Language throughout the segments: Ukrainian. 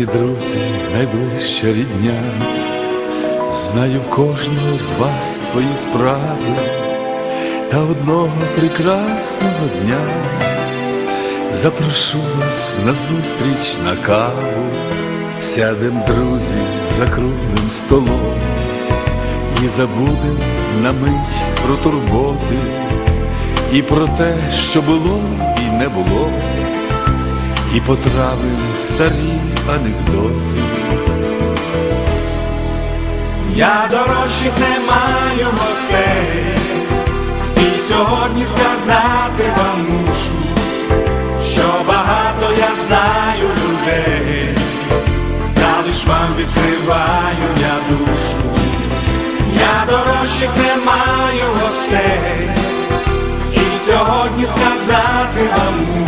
Вірні друзі, найближча рідня, знаю в кожного з вас свої справи, та одного прекрасного дня. Запрошу вас на зустріч на каву, сядем, друзі, за круглим столом. І забудем на мить про турботи і про те, що було і не було і потравим старі анекдоти. Я дорожчих не маю гостей, і сьогодні сказати вам мушу, що багато я знаю людей, та лиш вам відкриваю я душу. Я дорожчих не маю гостей, і сьогодні сказати вам мушу,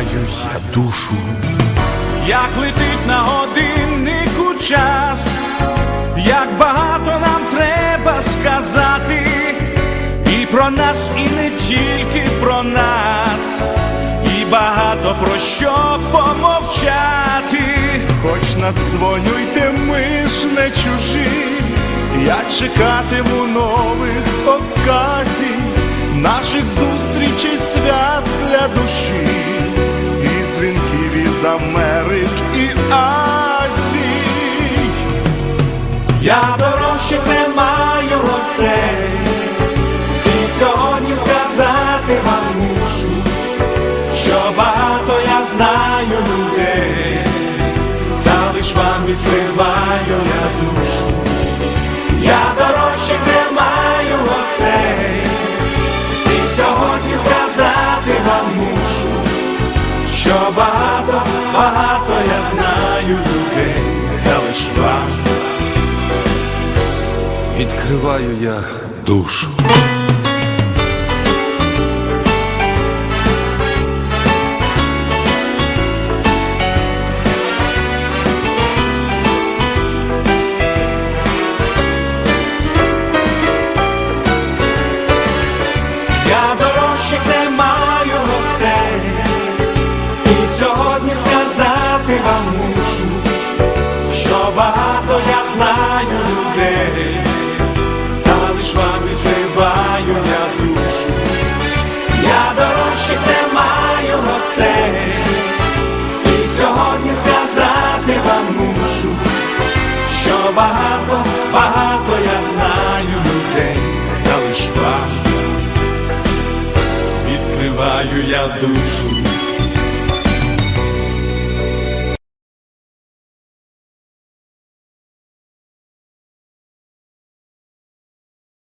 відкриваю я душу. Як летить на годиннику час, як багато нам треба сказати, і про нас, і не тільки про нас, і багато про що помовчати. Хоч надзвонюйте, ми ж не чужі, я чекатиму нових оказій, наших зустрічей свят Я дорожчих не маю гостей, і сьогодні сказати вам мушу, що багато я знаю людей, та лиш вам відкриваю я душу. Відкриваю я душу. Я дорожчих не маю гостей, і сьогодні сказати вам мушу, що багато я знаю багато, багато я знаю людей, та лиш важко відкриваю я душу.